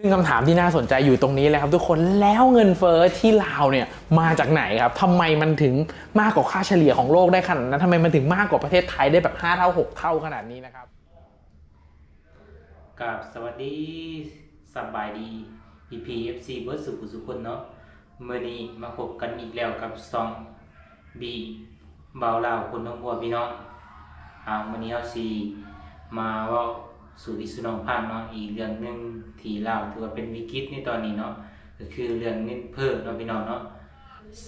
ซึ่งคำถามที่น่าสนใจอยู่ตรงนี้เลยครับทุกคนแล้วเงินเฟ้อที่ลาวเนี่ยมาจากไหนครับทำไมมันถึงมากกว่าค่าเฉลี่ยของโลกได้ขนาดนั้นทำไมมันถึงมากกว่าประเทศไทยได้แบบ 5 เท่า 6 เท่าขนาดนี้นะครับกับสวัสดีสบายดี EPFC เบิร์ดสุขุสุคนเนาะเมื่อนี้มาพบกันอีกแล้วกับซองบีเบาลาวคนน้องบัวพี่น้องอ่าวันนี้เราสีมาว่า สู่ดิสุนองพานเนาะอีกเรื่องหนึ่งที่ลาถือว่าเป็นวิกฤตในตอนนี้เนาะก็คือเรื่องเงินเพิ่มเนาะพี่น้องเนาะ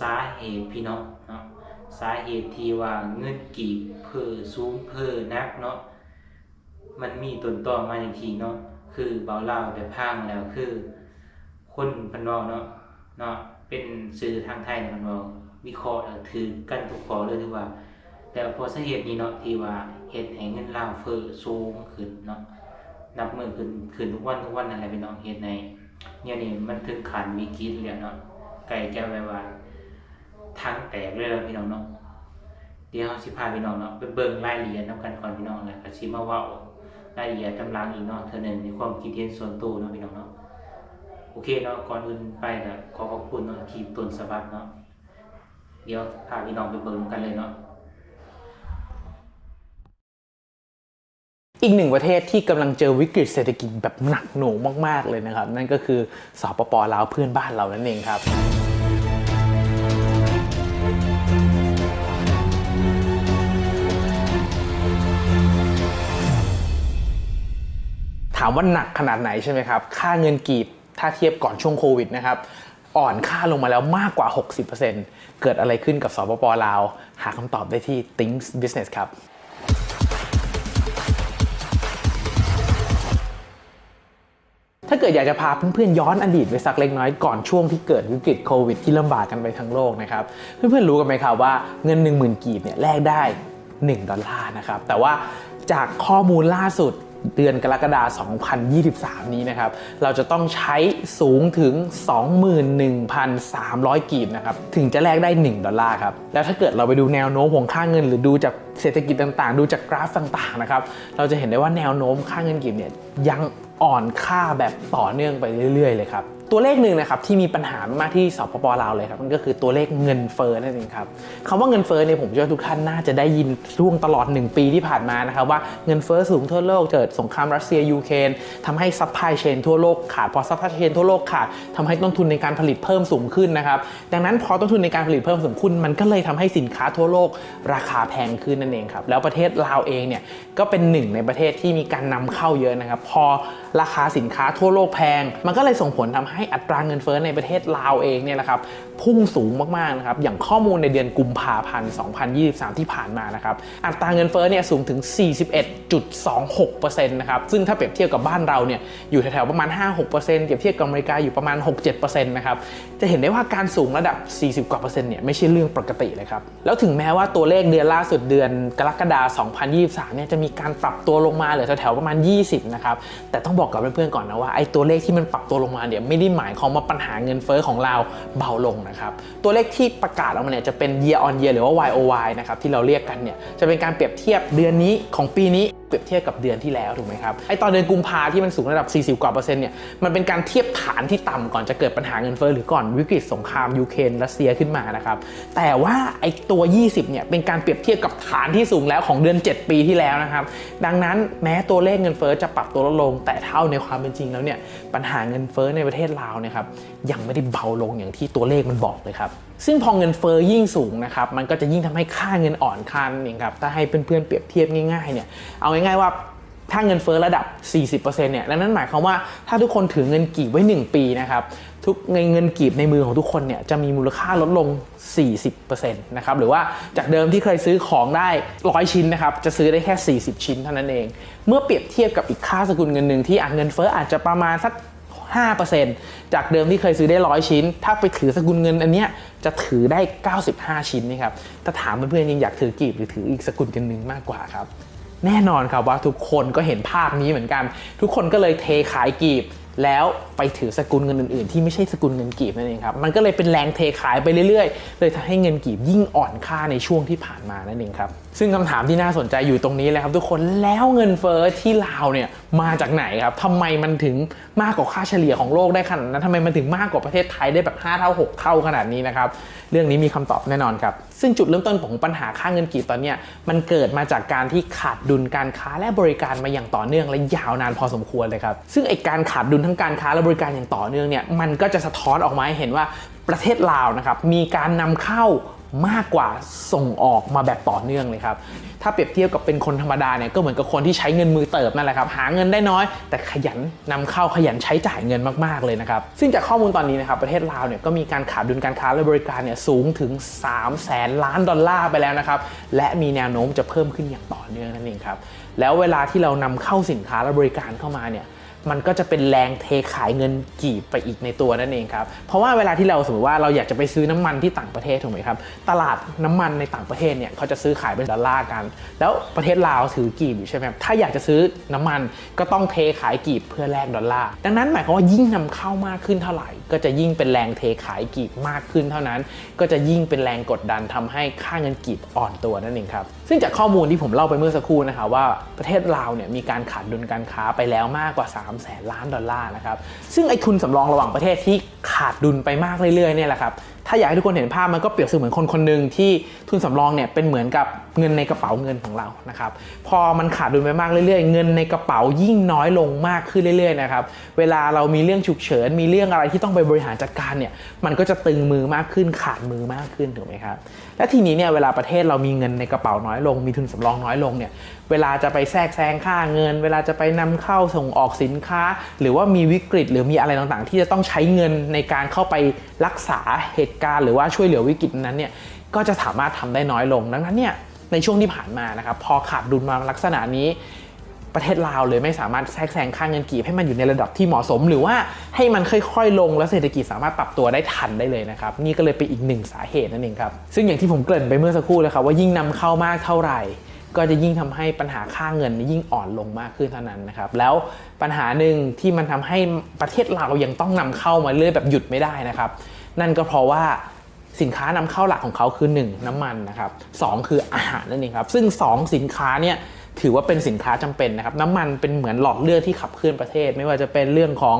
สาเหตุพี่น้องเนาะสาเหตุที่ว่าเงินกีบเพิ่มสูงเพิ่มนักเนาะมันมีต้นตอมาอย่างทีเนาะคือเบาเล่าแบบพังแล้วคือ คนพันเวาเนาะเนาะเป็นสื่อทางไทยพันเวาวิเคราะห์ถือกันทุกขอเลยที่ว่า แต่พอสาเหตุนี้เนาะที่ว่าเหตุให้เงินเลาเฟ้อสูงขึ้นเนาะ นับมือขึ้นขึ้นทุกวันทุกวันอะไรไปเนาะเหตุในเนี่ยนี่มันถึงขันวิกฤตแล้วเนาะไก่แก้วแบบว่าทางแตกเลยแล้วพี่น้องเนาะเดี๋ยวสิพาพี่น้องเนาะไปเบิ่งรายละเอียดนํกันก่อนพี่น้องแล้วก็สิมาว้ารายละเอียดกำลังอีกเนาะเท่านั้นในความคิดเห็นส่วนตัวเนาะพี่น้องเนาะโอเคเนาะก่อนอื่นไปก็ขอขอบคุณเนาะที่ต้นสบับเนาะเดี๋ยวพาพี่น้องไปเบิ่งกันเลยเนาะ อีกหนึ่งประเทศที่กำลังเจอวิกฤตเศรษฐกิจแบบหนักหน่วงมาก ๆ เลยนะครับ นั่นก็คือสปปลาวเพื่อนบ้านเรานั่นเองครับถามว่าหนักขนาดไหนใช่ไหมครับ ค่าเงินกีบถ้าเทียบก่อนช่วงโควิดนะครับ อ่อนค่าลงมาแล้วมากกว่า 60%เกิดอะไรขึ้นกับสปปลาว หาคำตอบได้ที่ Think Business ครับ ถ้าเกิดอยากจะพาเพื่อนๆย้อนอดีตไปสักเล็กน้อยก่อนช่วงที่เกิดวิกฤตโควิดที่ลำบากกันไปทั้งโลกนะครับ เพื่อนๆรู้กันไหมครับว่าเงิน 1 0,000 กีบเนี่ยแลกได้ 1 ดอลลาร์นะครับ แต่ว่าจากข้อมูลล่าสุดเดือนกรกฎาคม 2023 นี้นะครับ เราจะต้องใช้สูงถึง 21,300 กีบนะครับ ถึงจะแลกได้ 1 ดอลลาร์ครับ แล้วถ้าเกิดเราไปดูแนวโน้มของค่าเงิน หรือดูจากเศรษฐกิจต่างๆ ดูจากกราฟต่างๆ นะครับ เราจะเห็นได้ว่าแนวโน้มค่าเงินกีบเนี่ยยัง อ่อนค่าแบบต่อเนื่องไปเรื่อย ๆ เลยครับ ตัวเลขหนึ่งนะครับที่มีปัญหามากที่สปปลาวเลยครับมันก็คือตัวเลขเงินเฟ้อนั่นเองครับคำว่าเงินเฟ้อเนี่ยผมเชื่อทุกท่านน่าจะได้ยินช่วงตลอด 1 ปีที่ผ่านมานะครับว่าเงินเฟ้อสูงทั่วโลกเกิดสงครามรัสเซียยูเครนทำให้ซัพพลายเชนทั่วโลกขาดพอซัพพลายเชนทั่วโลกขาดทำให้ต้นทุนในการผลิตเพิ่มสูงขึ้นนะครับดังนั้นพอต้นทุนในการผลิตเพิ่มสูงขึ้น มันก็เลยทำให้สินค้าทั่วโลกราคาแพงขึ้นนั่นเองครับแล้วประเทศลาวเองเนี่ยก็เป็นหนึ่งในประเทศที่มีการนำเข้าเยอะนะครับพอราคาสินค้าทั่วโลกแพง มันก็เลยส่งผลทำให้ให้อัตราเงินเฟ้อในประเทศลาวเองเนี่ยนะครับ พุ่งสูงมากๆนะครับอย่างข้อมูลในเดือนกุมภาพันธ์2023 ที่ผ่านมานะครับอัตราเงินเฟ้อเนี่ยสูงถึง 41.26%นะครับซึ่งถ้าเปรียบเทียบกับบ้านเราเนี่ยอยู่แถวๆประมาณ 5-6%เปรียบเทียบกับอเมริกาอยู่ประมาณ 6-7%นะครับจะเห็นได้ว่าการสูงระดับ 40 กว่าเปอร์เซ็นต์เนี่ยไม่ใช่เรื่องปกติเลยครับแล้วถึงแม้ว่าตัวเลขเดือนล่าสุดเดือนกรกฎาคม2023เนี่ยจะมีการปรับตัวลงมาเหลือแถวๆประมาณ 20นะครับแต่ต้องบอกกับเพื่อนๆก่อนนะว่าไอ้ตัวเลขที่มันปรับตัวลงมาเนี่ยไม่ได้หมายความว่าปัญหาเงินเฟ้อของเราเบาลงนะครับตัวเลขที่ประกาศออกมาเนี่ยจะเป็น year on year หรือว่า YOY นะครับที่เราเรียกกันเนี่ยจะเป็นการเปรียบเทียบเดือนนี้ของปีนี้ เปรียบเทียบกับเดือนที่แล้วถูกไหมครับไอตอนเดือนกุมภาที่มันสูงระดับ 40 กว่าเปอร์เซ็นต์เนี่ยมันเป็นการเทียบฐานที่ต่ำก่อนจะเกิดปัญหาเงินเฟ้อหรือก่อนวิกฤตสงครามยูเครนรัสเซียขึ้นมานะครับแต่ว่าไอตัว 20 เนี่ยเป็นการเปรียบเทียบกับฐานที่สูงแล้วของเดือน 7 ปีที่แล้วนะครับดังนั้นแม้ตัวเลขเงินเฟ้อจะปรับตัวลดลง แต่เท่าในความเป็นจริงแล้วเนี่ยปัญหาเงินเฟ้อในประเทศลาวเนี่ยครับยังไม่ได้เบาลงอย่างที่ตัวเลขมันบอกเลยครับ ซึ่งพอเงินเฟ้อยิ่งสูงนะครับ มันก็จะยิ่งทำให้ค่าเงินอ่อนค่านั่นเองครับ ถ้าให้เพื่อนๆเปรียบเทียบง่ายๆเนี่ย เอาง่ายๆว่าถ้าเงินเฟ้อระดับ 40%เนี่ยดังนั้นหมายความว่าถ้าทุกคนถือเงินกีบไว้ 1 ปีนะครับ ทุกเงินเงินกีบในมือของทุกคนเนี่ยจะมีมูลค่าลดลง 40%นะครับ หรือว่าจากเดิมที่เคยซื้อของได้ 100 ชิ้นนะครับ จะซื้อได้แค่ 40 ชิ้นเท่านั้นเอง เมื่อเปรียบเทียบกับอีกค่าสกุลเงินหนึ่งที่อาจเงินเฟ้ออาจจะประมาณสัก 5%จากเดิมที่เคยซื้อได้ 100 ชิ้น ถ้าไปถือสกุลเงินอันเนี้ยจะถือได้ 95 ชิ้นนี่ครับถ้าถามเพื่อนๆยังอยากถือกีบหรือถืออีกสกุลเงินหนึ่งมากกว่าครับแน่นอนครับว่าทุกคนก็เห็นภาพนี้เหมือนกัน ทุกคนก็เลยเทขายกีบ แล้วไปถือสกุลเงินอื่นๆ ที่ไม่ใช่สกุลเงินกีบนั่นเองครับมันก็เลยเป็นแรงเทขายไปเรื่อยๆ เลยทำให้เงินกีบยิ่งอ่อนค่าในช่วงที่ผ่านมานั่นเองครับซึ่งคำถามที่น่าสนใจอยู่ตรงนี้เลยครับทุกคนแล้วเงินเฟ้อที่ลาวเนี่ยมาจากไหนครับทำไมมันถึงมากกว่าค่าเฉลี่ยของโลกได้ขนาดนั้นทำไมมันถึงมากกว่าประเทศไทยได้แบบ 5 เท่า 6 เท่าขนาดนี้นะครับ เรื่องนี้มีคำตอบแน่นอนครับ ซึ่งจุดเริ่มต้นของปัญหาค่าเงินกีบตอนนี้มันเกิดมาจากการที่ขาดดุลการค้าและบริการมาอย่างต่อเนื่องและยาวนานพอสมควรเลยครับซึ่งไอการขาดดุลทั้งการค้าและบริการอย่างต่อเนื่องเนี่ยมันก็จะสะท้อนออกมาให้เห็นว่าประเทศลาวนะครับมีการนำเข้า มากกว่าส่งออกมาแบบต่อเนื่องเลยครับ ถ้าเปรียบเทียบกับเป็นคนธรรมดาเนี่ยก็เหมือนกับคนที่ใช้เงินมือเติบนั่นแหละครับ หาเงินได้น้อย แต่ขยันนำเข้าขยันใช้จ่ายเงินมากๆเลยนะครับ ซึ่งจากข้อมูลตอนนี้นะครับประเทศลาวเนี่ยก็มีการขาดดุลการค้าและบริการเนี่ยสูงถึง3แสนล้านดอลลาร์ไปแล้วนะครับ และมีแนวโน้มจะเพิ่มขึ้นอย่างต่อเนื่องนั่นเองครับ แล้วเวลาที่เรานำเข้าสินค้าและบริการเข้ามาเนี่ย มันก็จะเป็นแรงเทขายเงินกีบไปอีกในตัวนั่นเองครับ เพราะว่าเวลาที่เราสมมติว่าเราอยากจะไปซื้อน้ำมันที่ต่างประเทศถูกไหมครับ ตลาดน้ำมันในต่างประเทศเนี่ยเขาจะซื้อขายเป็นดอลลาร์กัน แล้วประเทศลาวถือกีบอยู่ใช่ไหมครับ ถ้าอยากจะซื้อน้ำมันก็ต้องเทขายกีบเพื่อแลกดอลลาร์ ดังนั้นหมายความว่ายิ่งนำเข้ามากขึ้นเท่าไหร่ ก็จะยิ่งเป็นแรงเทขายกีบมากขึ้นเท่านั้น ก็จะยิ่งเป็นแรงกดดันทำให้ค่าเงินกีบอ่อนตัวนั่นเองครับ ซึ่งจากข้อมูลที่ผมเล่าไปเมื่อสักครู่นะครับว่าประเทศลาวเนี่ยมีการขาดดุลการค้าไปแล้วมากกว่า 3 0 0แสนล้านดอลลาร์นะครับซึ่งไอ้ทุนสำรองระหว่างประเทศที่ขาดดุลไปมากเรื่อยๆเนี่ยแหละครับ ถ้าอยากให้ทุกคนเห็นภาพมันก็เปรียบเสมือนคนคนหนึ่งที่ทุนสำรองเนี่ยเป็นเหมือนกับเงินในกระเป๋าเงินของเรานะครับพอมันขาดดุลไปมากเรื่อยๆ เงินในกระเป๋ายิ่งน้อยลงมากขึ้นเรื่อยๆนะครับเวลาเรามีเรื่องฉุกเฉินมีเรื่องอะไรที่ต้องไปบริหารจัดการเนี่ยมันก็จะตึงมือมากขึ้นขาดมือมากขึ้นถูกไหมครับและทีนี้เนี่ยเวลาประเทศเรามีเงินในกระเป๋าน้อยลง มีทุนสำรองน้อยลงเนี่ยเวลาจะไปแทรกแซงค่าเงิน เวลาจะไปนำเข้าส่งออกสินค้า หรือว่ามีวิกฤต หรือมีอะไรต่างๆ ที่จะต้องใช้เงินในการเข้าไปรักษาเหตุการณ์หรือว่าช่วยเหลือวิกฤตนั้นเนี่ยก็จะสามารถทำได้น้อยลง ดังนั้นเนี่ยในช่วงที่ผ่านมานะครับพอขาดดุลมาลักษณะนี้ ประเทศลาวเลยไม่สามารถแทรกแซงค่าเงินกีบให้มันอยู่ในระดับที่เหมาะสม หรือว่าให้มันค่อยๆ ลงและเศรษฐกิจสามารถปรับตัวได้ทันได้เลยนะครับนี่ก็เลยเป็นอีกหนึ่งสาเหตุนั่นเองครับซึ่งอย่างที่ผมเกริ่นไปเมื่อสักครู่เลยครับว่ายิ่งนำเข้ามากเท่าไหร่ก็จะยิ่งทำให้ปัญหาค่าเงินยิ่งอ่อนลงมากขึ้นเท่านั้นนะครับ แล้วปัญหาหนึ่งที่มันทำให้ประเทศลายังต้องนำเข้ามาเรื่อยแบบหยุดไม่ได้นะครับ นั่นก็เพราะว่าสินค้านำเข้าหลักของเขาคือ 1 น้ำมันนะครับสองคืออาหารนั่นเองครับ ซึ่ง 2 สินค้าเนี่ย ถือว่าเป็นสินค้าจำเป็นนะครับน้ำมันเป็นเหมือนหลอดเลือดที่ขับเคลื่อนประเทศ ไม่ว่าจะเป็นเรื่องของ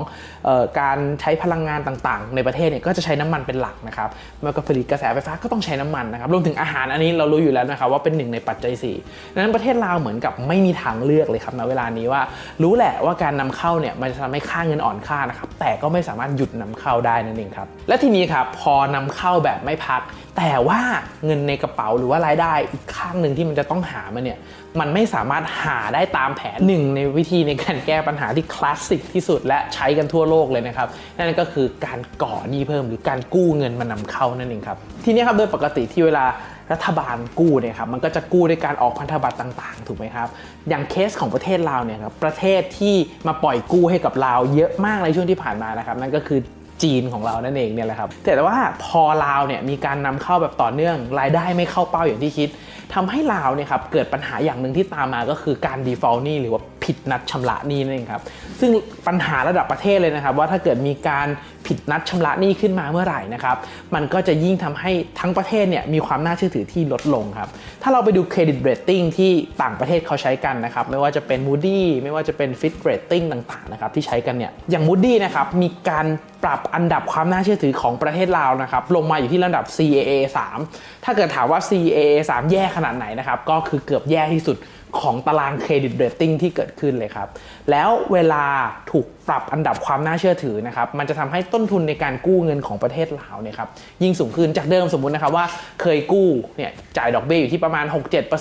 ออการใช้พลังงานต่างๆ ในประเทศเนี่ยก็จะใช้น้ำมันเป็นหลักนะครับไมันก็ผลิตกระแสไฟฟ้าก็ต้องใช้น้ำมันนะครับรวมถึงอาหารอันนี้เรารู้อยู่แล้วนะครับว่าเป็นหนึ่งในปัจจัยสี่ดังนั้นประเทศลาวเหมือนกับไม่มีทางเลือกเลยครับณเวลานี้ว่ารู้แหละว่าการนำเข้าเนี่ยมันจะทำให้ค่าเงินอ่อนค่านะครับแต่ก็ไม่สามารถหยุดนำเข้าได้นั่นเองครับและทีนี้ครับพอนำเข้าแบบไม่พักแต่ว่าเงินในกระเป๋าหรือว่ารายได้อีกข้างหนึ่งที่มันจะต้องหามาเนี่ยมันไม่สามารถหาได้ตามแผนหนึ่งในวิธีในการแก้ปัญหาที่คลาสสิกที่สุดและใช้กันทั่วโลกเลยนะครับ นั่นก็คือการก่อหนี้เพิ่มหรือการกู้เงินมานำเข้านั่นเองครับทีนี้ครับโดยปกติที่เวลารัฐบาลกู้เนี่ยครับมันก็จะกู้ด้วยการออกพันธบัตรต่าง ๆ ถูกไหมครับ อย่างเคสของประเทศลาวเนี่ยครับประเทศที่มาปล่อยกู้ให้กับลาวเยอะมากในช่วงที่ผ่านมานะครับนั่นก็คือ จีนของเรานั่นเองเนี่ยแหละครับแต่ว่าพอลาวเนี่ยมีการนำเข้าแบบต่อเนื่อง รายได้ไม่เข้าเป้าอย่างที่คิดทำให้ลาวเนี่ยครับเกิดปัญหาอย่างหนึ่งที่ตามมาก็คือการ default นี่หรือว่า ผิดนัดชำระหนี้นั่นเองครับซึ่งปัญหาระดับประเทศเลยนะครับ ว่าถ้าเกิดมีการผิดนัดชำระหนี้ขึ้นมาเมื่อไหร่นะครับมันก็จะยิ่งทำให้ทั้งประเทศเนี่ยมีความน่าเชื่อถือที่ลดลงครับถ้าเราไปดูเครดิตเรตติ้งที่ต่างประเทศเขาใช้กันนะครับไม่ว่าจะเป็น Moody ไม่ว่าจะเป็น Fitch Rating ต่างๆนะครับที่ใช้กันเนี่ยอย่าง Moody นะครับมีการปรับอันดับความน่าเชื่อถือของประเทศลาวนะครับลงมาอยู่ที่ระดับ CAA 3 ถ้าเกิดถามว่า CAA 3 แย่ขนาดไหนนะครับก็คือเกือบแย่ที่สุด ของตารางเครดิตเรตติ้งที่เกิดขึ้นเลยครับ แล้วเวลาถูกปรับอันดับความน่าเชื่อถือนะครับ มันจะทำให้ต้นทุนในการกู้เงินของประเทศลาวเนี่ยครับยิ่งสูงขึ้นจากเดิมสมมุตินะครับว่าเคยกู้เนี่ยจ่ายดอกเบี้ยอยู่ที่ประมาณ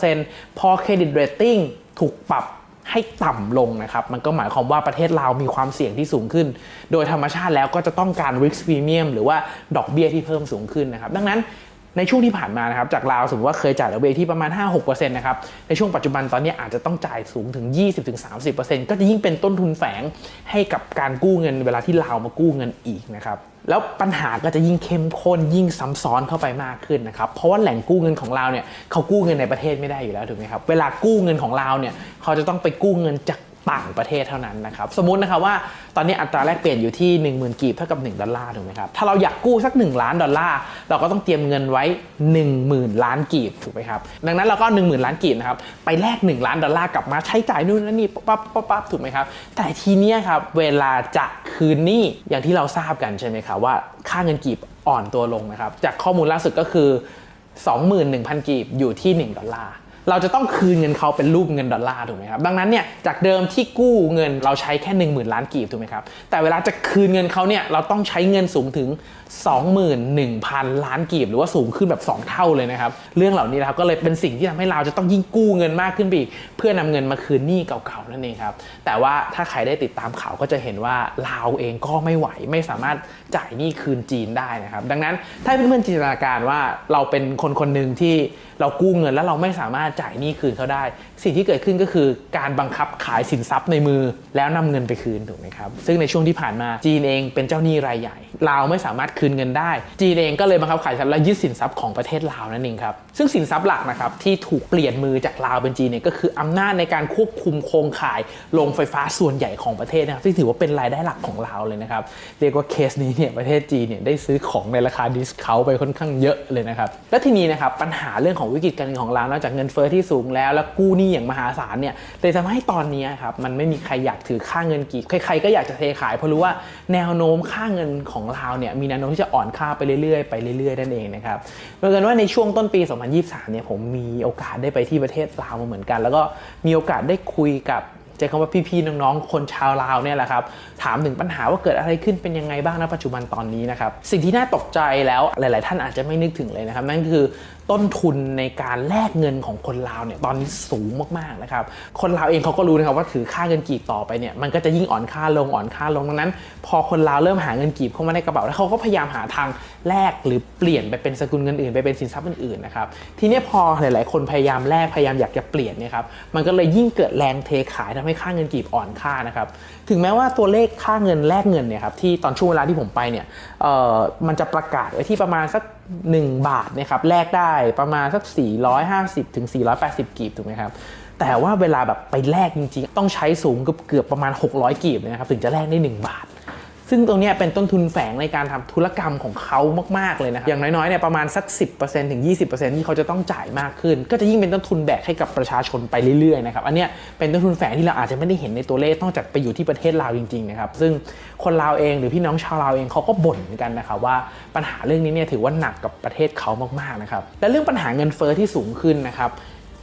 6-7%พอเครดิตเรตติ้งถูกปรับให้ต่ำลงนะครับ มันก็หมายความว่าประเทศลาวมีความเสี่ยงที่สูงขึ้น โดยธรรมชาติแล้วก็จะต้องการ risk premium หรือว่าดอกเบี้ยที่เพิ่มสูงขึ้นนะครับ ดังนั้น ในช่วงที่ผ่านมานะครับจากลาวสมมติว่าเคยจ่ายดอกเบี้ยที่ประมาณ 5-6%นะครับในช่วงปัจจุบันตอนนี้อาจจะต้องจ่ายสูงถึง 20-30%ก็จะยิ่งเป็นต้นทุนแฝงให้กับการกู้เงินเวลาที่ลาวมากู้เงินอีกนะครับแล้วปัญหาก็จะยิ่งเข้มข้นยิ่งซ้ำซ้อนเข้าไปมากขึ้นนะครับเพราะว่าแหล่งกู้เงินของเราเนี่ยเขากู้เงินในประเทศไม่ได้อยู่แล้วถูกไหมครับเวลากู้เงินของเราเนี่ยเขาจะต้องไปกู้เงินจาก ต่างประเทศเท่านั้นนะครับ สมมุตินะครับว่าตอนนี้อัตราแลกเปลี่ยนอยู่ที่ 10,000 กีบเท่ากับ 1 ดอลลาร์ถูกไหมครับ ถ้าเราอยากกู้สัก 1 ล้านดอลลาร์ เราก็ต้องเตรียมเงินไว้ 10,000 ล้านกีบถูกไหมครับ ดังนั้นเราก็ 10,000 ล้านกีบนะครับ ไปแลก 1 ล้านดอลลาร์กลับมาใช้จ่ายนู่นนั่นนี่ปั๊บปั๊บปั๊บถูกไหมครับ แต่ทีเนี้ยครับเวลาจะคืนหนี้อย่างที่เราทราบกันใช่ไหมครับว่าค่าเงินกีบอ่อนตัวลงนะครับ จากข้อมูลล่าสุดก็คือ 21,000 กีบอยู่ที่ 1 ดอลลาร์ เราจะต้องคืนเงินเขาเป็นรูปเงินดอลลาร์ถูกไหมครับดังนั้นเนี่ยจากเดิมที่กู้เงินเราใช้แค่ 10,000 ล้านกีบถูกไหมครับแต่เวลาจะคืนเงินเขาเนี่ยเราต้องใช้เงินสูงถึง 21,000 ล้านกีบ หรือว่าสูงขึ้นแบบ 2 เท่าเลยนะครับ เรื่องเหล่านี้นะครับก็เลยเป็นสิ่งที่ทำให้เราจะต้องยิ่งกู้เงินมากขึ้นไปอีก เพื่อนำเงินมาคืนหนี้เก่าๆนั่นเองครับ แต่ว่าถ้าใครได้ติดตามข่าวก็จะเห็นว่าลาวเองก็ไม่ไหวไม่สามารถจ่ายหนี้คืนจีนได้นะครับ ดังนั้นถ้าเพื่อนๆจินตนาการว่าเราเป็นคนคนหนึ่งที่เรากู้เงินแล้วเราไม่สามารถจ่ายหนี้คืนเขาได้ สิ่งที่เกิดขึ้นก็คือการบังคับขายสินทรัพย์ในมือแล้วนำเงินไปคืนถูกไหมครับซึ่งในช่วงที่ผ่านมาจีนเองเป็นเจ้าหนี้รายใหญ่ลาวไม่สามารถคืนเงินได้ จีนเองก็เลยบังคับขายทรัพย์และยึดสินทรัพย์ของประเทศลาวนั่นเองครับซึ่งสินทรัพย์หลักนะครับที่ถูกเปลี่ยนมือจากลาวเป็นจีนเนี่ยก็คืออำนาจในการควบคุมโครงข่ายโรงไฟฟ้าส่วนใหญ่ของประเทศนะครับที่ถือว่าเป็นรายได้หลักของลาวเลยนะครับเรียกว่าเคสนี้เนี่ยประเทศจีนเนี่ยได้ซื้อของในราคาดิสเคาไปค่อนข้างเยอะเลยนะครับและทีนี้นะครับปัญหาเรื่องของวิกฤตการเงินของลาวนอกจากเงินเฟ้อที่สูงแล้ว และกู้หนี้อย่างมหาศาลเนี่ยเลยทำให้ตอนนี้ครับมันไม่มีใครอยากถือค่าเงินกีบใครๆก็อยากจะเทขายเพราะรู้ว่าแนวโน้มค่าเงินของลาวเนี่ยมีแนวโน้มที่จะอ่อนค่าไปเรื่อยๆไปเรื่อยๆนั่นเองนะครับเมื่อกันว่าในช่วงต้นปี 2023 เนี่ยผมมีโอกาสได้ไปที่ประเทศลาวมาเหมือนกัน แล้วก็มีโอกาสได้คุยกับใช้คำว่าพี่ๆน้องๆ คนชาวลาวเนี่ยแหละครับ ถามถึงปัญหาว่าเกิดอะไรขึ้นเป็นยังไงบ้างณปัจจุบันตอนนี้นะครับ สิ่งที่น่าตกใจแล้วหลาย ๆ ท่านอาจจะไม่นึกถึงเลยนะครับ นั่นคือ ต้นทุนในการแลกเงินของคนลาวเนี่ยตอนนี้สูงมากๆนะครับคนลาวเองเขาก็รู้นะครับว่าถือค่าเงินกีบต่อไปเนี่ยมันก็จะยิ่งอ่อนค่าลงอ่อนค่าลงดังนั้น พอคนลาวเริ่มหาเงินกีบเข้ามาในกระเป๋าแล้วเขาก็พยายามหาทางแลกหรือเปลี่ยนไปเป็นสกุลเงินอื่นไปเป็นสินทรัพย์อื่นๆนะครับทีนี้พอหลายๆ คนพยายามแลกพยายามอยากจะเปลี่ยนเนี่ยครับมันก็เลยยิ่งเกิดแรงเทขายทำให้ค่าเงินกีบอ่อนค่านะครับถึงแม้ว่าตัวเลขค่าเงินแลกเงินเนี่ยครับที่ตอนช่วงเวลาที่ผมไปเนี่ยเอ่อมันจะประกาศไว้ที่ประมาณสัก 1 บาทนะครับแลกได้ประมาณสัก 450ถึง480 กีบถูกไหมครับแต่ว่าเวลาแบบไปแลกจริงๆ ต้องใช้สูงเกือบประมาณ 600 กีบนะครับถึงจะแลกได้ 1 บาท ซึ่งตรงนี้เป็นต้นทุนแฝงในการทำธุรกรรมของเขามากๆเลยนะครับอย่างน้อยๆเนี่ยประมาณสัก 10%ถึง 20%ที่เขาจะต้องจ่ายมากขึ้น ก็จะยิ่งเป็นต้นทุนแบกให้กับประชาชนไปเรื่อยๆนะครับอันเนี้ยเป็นต้นทุนแฝงที่เราอาจจะไม่ได้เห็นในตัวเลขต้องจากไปอยู่ที่ประเทศลาวจริงๆนะครับซึ่งคนลาวเองหรือพี่น้องชาวลาวเองเขาก็บ่นเหมือนกันนะครับว่าปัญหาเรื่องนี้เนี่ยถือว่าหนักกับประเทศเขามากๆนะครับและเรื่องปัญหาเงินเฟ้อที่สูงขึ้นนะครับ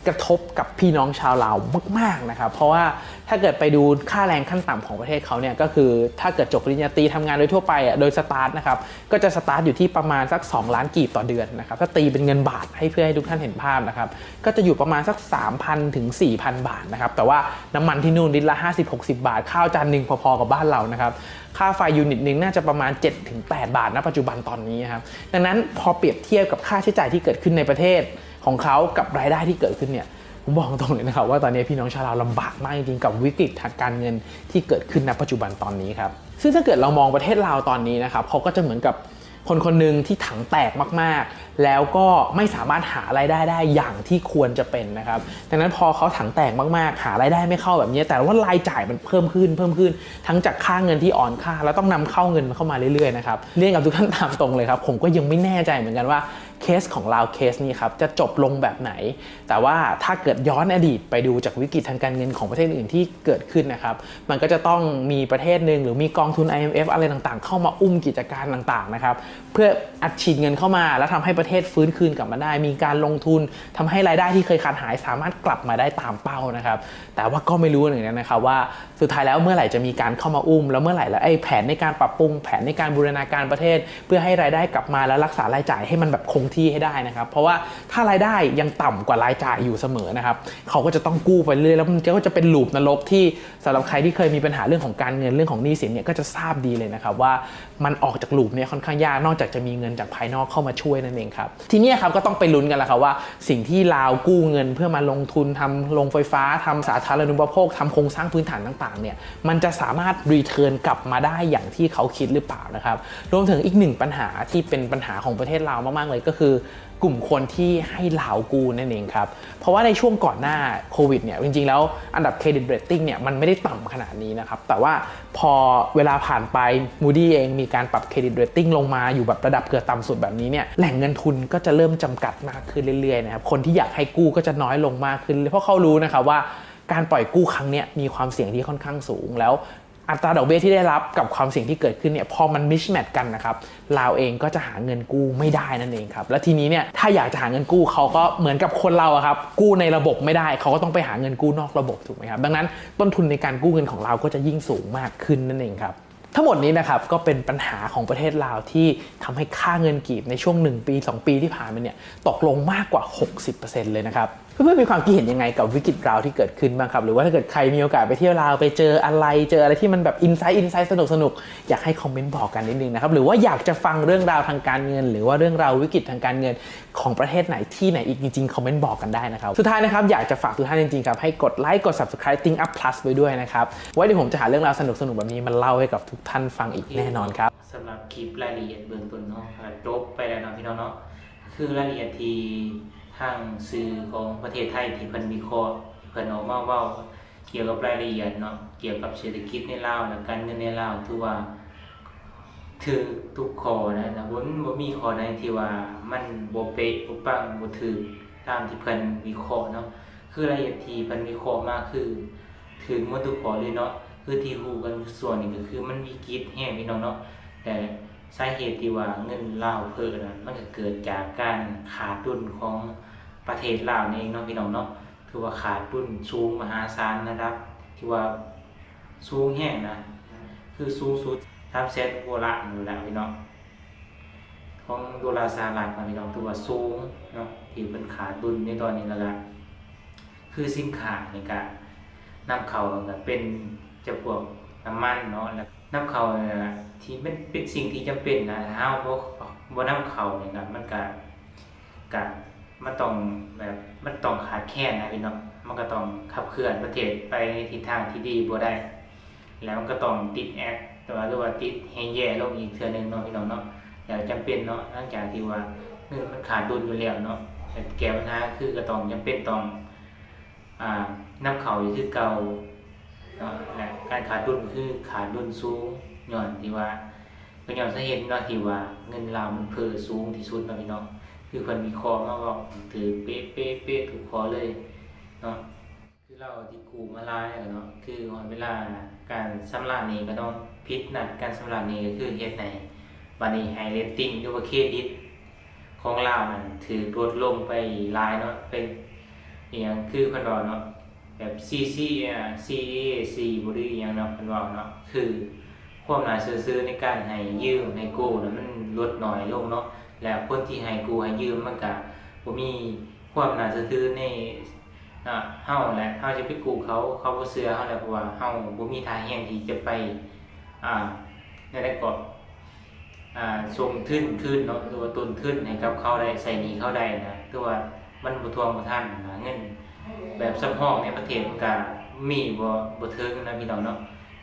กระทบกับพี่น้องชาวลาวมากๆนะครับเพราะว่าถ้าเกิดไปดูค่าแรงขั้นต่ำของประเทศเขาเนี่ยก็คือถ้าเกิดจบปริญญาตรีทำงานโดยทั่วไปอะโดยสตาร์ทนะครับก็จะสตาร์ทอยู่ที่ประมาณสัก 2 ล้านกีบต่อเดือนนะครับถ้าตีเป็นเงินบาทให้เพื่อให้ทุกท่านเห็นภาพนะครับก็จะอยู่ประมาณสัก 3,000ถึง4,000 บาทนะครับแต่ว่าน้ำมันที่นู่นลิตรละ 50-60 บาท ข้าวจานหนึ่งพอๆกับบ้านเรานะครับค่าไฟยูนิตหนึ่งน่าจะประมาณ 7-8 บาทณปัจจุบันตอนนี้ครับดังนั้นพอเปรียบเทียบกับค่าใช้จ่ายที่เกิดขึ้นในประเทศ ของเขากับรายได้ที่เกิดขึ้นเนี่ยผมบอกตรงเลยนะครับว่าตอนนี้พี่น้องชาวลาวลำบากมากจริงๆกับวิกฤตทางการเงินที่เกิดขึ้นณปัจจุบันตอนนี้ครับซึ่งถ้าเกิดเรามองประเทศลาวตอนนี้นะครับเขาก็จะเหมือนกับคนคนหนึ่งที่ถังแตกมากๆ แล้วก็ไม่สามารถหารายได้ได้อย่างที่ควรจะเป็นนะครับ ดังนั้นพอเขาถังแตกมากๆ หารายได้ไม่เข้าแบบนี้ แต่ว่ารายจ่ายมันเพิ่มขึ้นเพิ่มขึ้น ทั้งจากค่าเงินที่อ่อนค่า แล้วต้องนำเข้าเงินเข้ามาเรื่อยๆนะครับ เรียนกับทุกท่านตามตรงเลยครับ ผมก็ยังไม่แน่ใจเหมือนกันว่าเคสของเราเคสนี้ครับจะจบลงแบบไหน แต่ว่าถ้าเกิดย้อนอดีตไปดูจากวิกฤตทางการเงินของประเทศอื่นที่เกิดขึ้นนะครับมันก็จะต้องมีประเทศหนึ่งหรือมีกองทุน IMF อะไรต่างๆ เข้ามาอุ้มกิจการต่างๆนะครับเพื่ออัดฉีดเงินเข้ามา แล้วทำให้ประเทศฟื้นคืนกลับมาได้ มีการลงทุนทำให้รายได้ที่เคยขาดหายสามารถกลับมาได้ตามเป้านะครับแต่ว่าก็ไม่รู้หนึ่งนะครับว่าสุดท้ายแล้วเมื่อไหร่จะมีการเข้ามาอุ้ม แล้วเมื่อไหร่แล้วไอ้แผนในการปรับปรุงแผนในการบูรณาการประเทศ เพื่อให้รายได้กลับมาแล้วรักษารายจ่ายให้มันแบบคงที่ให้ได้นะครับ เพราะว่าถ้ารายได้ยังต่ำกว่ารายจ่ายอยู่เสมอนะครับเขาก็จะต้องกู้ไปเรื่อยแล้วมันก็จะเป็นลูปนรกที่สำหรับใครที่เคยมีปัญหาเรื่องของการเงินเรื่องของหนี้สินเนี่ยก็จะทราบดีเลยนะครับว่ามันออกจากลูปเนี่ยค่อนข้างยากนอกจากจะมีเงินจากภายนอกเข้ามาช่วยนั่นเองครับทีนี้ครับก็ต้องไปลุ้นกันแล้วครับว่า สิ่งที่ลาวกู้เงินเพื่อมาลงทุนทำโรงไฟฟ้าทำสาธารณูปโภคทำโครงสร้างพื้นฐานต่างๆเนี่ยมันจะสามารถรีเทิร์นกลับมาได้อย่างที่เขาคิดหรือเปล่านะครับรวมถึงอีกหนึ่งปัญหาที่เป็นปัญหาของประเทศลาวมากๆเลยก็คือกลุ่มคนที่ให้เหลากู้นั่นเองครับ เพราะว่าในช่วงก่อนหน้าโควิดเนี่ยจริงๆแล้วอันดับเครดิตเรตติ้งเนี่ยมันไม่ได้ต่ำขนาดนี้นะครับ แต่ว่าพอเวลาผ่านไป Moody เองมีการปรับเครดิตเรตติ้งลงมาอยู่แบบระดับเกือบต่ำสุดแบบนี้เนี่ยแหล่งเงินทุนก็จะเริ่มจำกัดมากขึ้นเรื่อยๆนะครับคนที่อยากให้กู้ก็จะน้อยลงมากขึ้น เพราะเขารู้นะครับว่าการปล่อยกู้ครั้งเนี้ยมีความเสี่ยงที่ค่อนข้างสูง แล้ว อัตราดอกเบี้ยที่ได้รับกับความเสี่ยงที่เกิดขึ้นเนี่ยพอมันมิชแมทกันนะครับลาวเองก็จะหาเงินกู้ไม่ได้นั่นเองครับและทีนี้เนี่ยถ้าอยากจะหาเงินกู้เขาก็เหมือนกับคนเราอะครับกู้ในระบบไม่ได้เขาก็ต้องไปหาเงินกู้นอกระบบถูกไหมครับดังนั้นต้นทุนในการกู้เงินของเราก็จะยิ่งสูงมากขึ้นนั่นเองครับ ทั้งหมดนี้นะครับก็เป็นปัญหาของประเทศลาวที่ทำให้ค่าเงินกีบในช่วง 1 ปี 2 ปีที่ผ่านมาเนี่ยตกลงมากกว่า 60%เลยนะครับเพื่อนๆมีความคิดเห็นยังไงกับวิกฤตลาวที่เกิดขึ้นบ้างครับ หรือว่าถ้าเกิดใครมีโอกาสไปเที่ยวลาวไปเจออะไรเจออะไรที่มันแบบอินไซต์อินไซต์สนุกสนุกๆอยากให้คอมเมนต์บอกกันนิดนึงนะครับหรือว่าอยากจะฟังเรื่องราวทางการเงิน หรือว่าเรื่องราววิกฤตทางการเงิน ของประเทศไหนที่ไหนอีกจริงๆคอมเมนต์บอกกันได้นะครับ สุดท้ายนะครับอยากจะฝากทุกท่านจริงๆครับให้กดไลค์กด subscribe Think Up Plus ไว้ด้วยนะครับ ไว้เดี๋ยวผมจะหาเรื่องราวสนุกๆแบบนี้มาเล่าให้กับทุกท่านฟังอีกแน่นอนครับสำหรับคลิปรายละเอียดเบื้องต้นเนาะจบไปแล้วเนาะพี่น้องเนาะคือรายละเอียดที่ทางสื่อของประเทศไทยที่เพิ่นวิเคราะห์เพิ่นออกมาเว้าเกี่ยวกับรายละเอียดเนาะเกี่ยวกับเศรษฐกิจในลาวและการเงินในลาวถือว่า ถือทุกข้อนะนะบ่บ่มีข้อใดที่ว่ามันบ่เป๊ะบ่ปังบ่ถูกตามที่เพิ่นวิเคราะห์เนาะคือรายละเอียดที่เพิ่นวิเคราะห์มาคือถึงหมดทุกข้อเลยเนาะคือที่รู้กันส่วนหนึงก็คือมันวิกฤตแฮงพี่น้องเนาะแต่สาเหตุที่ว่าเงินลาวเพิ่นน่ะมันก็เกิดจากการขาดดุลของประเทศลาวนี่เองเนาะพี่น้องเนาะถือว่าขาดดุลสูงมหาศาลนะครับ ที่ว่าสูงแห้งนะคือสูงสุด 3แสนกว่าล้านอยู่แล้วพี่น้องของดอลาร์สหรัฐนะพี่น้องถือว่าสูงเนาะที่เป็นขาดดุลในตอนนี้แล้วก็คือสินค้าในการนำเข้าเป็นจะพวกน้ำมันเนาะแล้วน้ำเขาเนี่ยที่เป็นเป็นสิ่งที่จำเป็นนะถ้าเราบ่บ่น้ำเขาเนี่ยครับมันก็ก็มันต้องแบบมันต้องขาดแคลนนะพี่น้องมันก็ต้องขับเคลื่อนประเทศไปในทิศทางที่ดีบ่ได้ แล้วมันก็ต้องติดแอค แต่ว่าหรือว่าติดให้แย่ลงอีกเทื่อหนึงเนาะพี่น้องเนาะแล้วจำเป็นเนาะหลังจากที่ว่าเงินมันขาดดุลอยู่แล้วเนาะแต่แก้ปัญหาคือก็ต้องจำเป็นต้องอ่าน้ำเข่าอยู่คือเก่าเนาะและการขาดดุลคือขาดดุลสูงย้อนที่ว่าเป็นย้อนสาเหตุเนาะที่ว่าเงินลาวมันเพิ่มสูงที่สุดเนาะพี่น้องคือเพิ่นมีคอมาบอกถือเป๊ะเป๊ะเป๊ะถูกคอเลยเนาะคือเราที่กูมาลายเนาะคือหอนเวลาการชำระหนี้ก็ต้อง พิจนัดการชำระหนี้ก็คือเฮ็ดในบัดนี้ไฮเรตติ้งหรือว่าเครดิต ของลาวนั่นถือลดลงไปลายเนาะเป็นอย่างคือพิ่นบอเนาะแบบ CC อะ CAC บริอย่างเนาะเป็นว่าเนาะคือความน่าเชื่อถือในการให้ยืมให้กู้นะมันลดน้อยลงเนาะแล้วคนที่ให้กู้ให้ยืมมันก็บ่มีความน่าเชื่อถือในอะเฮาแหละเฮาจะไปกู้เขาเขาบ่เชื่อเฮาแหละเพราะว่าเฮาบ่มีทางแห่งที่จะไป อ่านั่นแหละก็อ่าส่งทุนคืนเนาะหรือว่าต้นทุนให้กับเขาได้ใส่หนี้เขาได้นะคือว่ามันบ่ทวงบ่ทันนะเงินแบบสำห้องในประเทศมันก็มีบ่บ่เทิงนะพี่น้องเนาะ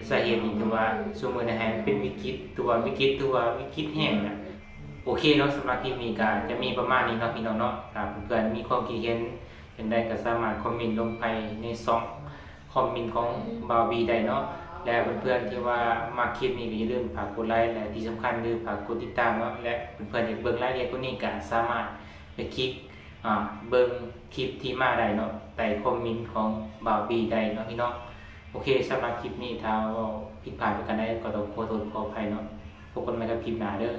สาเหตุนี้คือว่าซุมื้อนี้ให้มันเป็นวิกฤตตัววิกฤตตัววิกฤตแห้งนะโอเคเนาะสำหรับคลิปนี้ก็จะมีประมาณนี้เนาะพี่น้องเนาะถ้าเพื่อนมีความคิดเห็นจังใดก็สามารถคอมเมนต์ลงไปในช่องคอมเมนต์ของบาวบีได้เนาะ และเพื่อนๆที่ว่ามาคลิปนี้ก็อย่าลืมฝากกดไลค์และที่สำคัญคือฝากกดติดตามเนาะและเพื่อนๆอยากเบิ่งรายละเอียดกว่านี้ก็สามารถไปคลิกเบิ่งคลิปที่มาได้เนาะใต้คอมเมนต์ของบ่าวบีได้เนาะพี่น้องโอเคสำหรับคลิปนี้ถ้าว่าผิดพลาดไปกันได้ก็ต้องขอโทษขออภัยเนาะพบกันใหม่กับคลิปหน้าเด้อ